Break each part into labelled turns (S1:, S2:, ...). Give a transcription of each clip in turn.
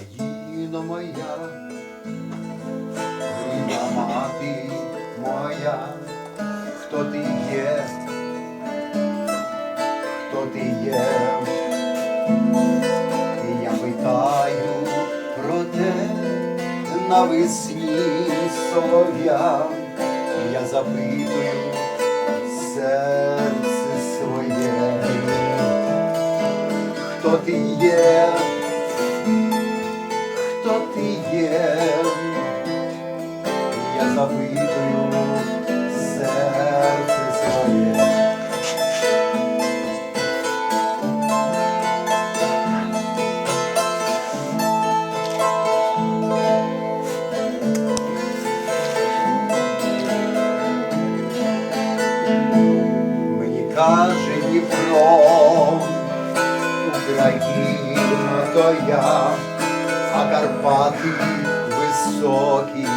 S1: Україно моя, рідна мати моя, хто ти є, хто ти є, І я питаю про те навесні солов'я, я запитую серце своє, хто ти є, каже Дніпро, Україна то я, а Карпати високі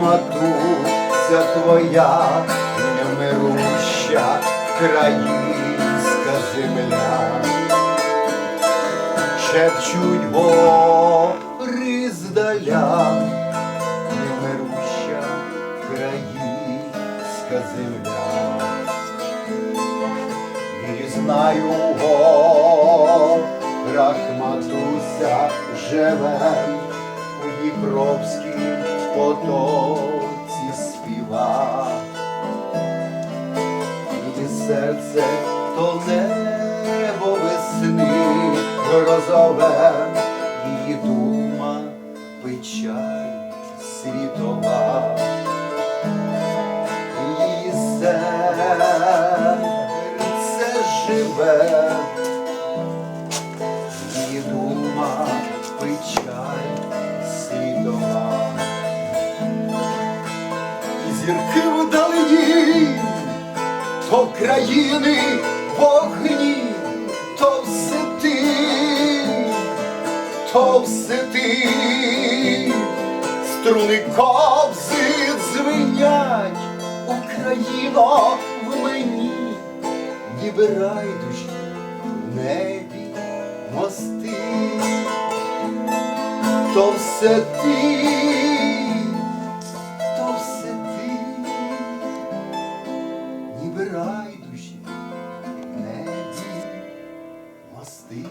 S1: Матуся твоя, немируща країнська земля шепчуть гори здаля, немируща країнська земля. І знаю горах матуся живе, у Дніпровській потоці співа. І серце то небо весни грозове, її дума печаль світова, її серце живе, її дума печаль то країни вогні, то все ти, то все ти, струни кобзи дзвенять, Україно в мені, ніби райдужі в небі мости, то все ти. вибирай душі, не ті мости.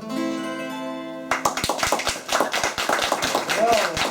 S1: Браво!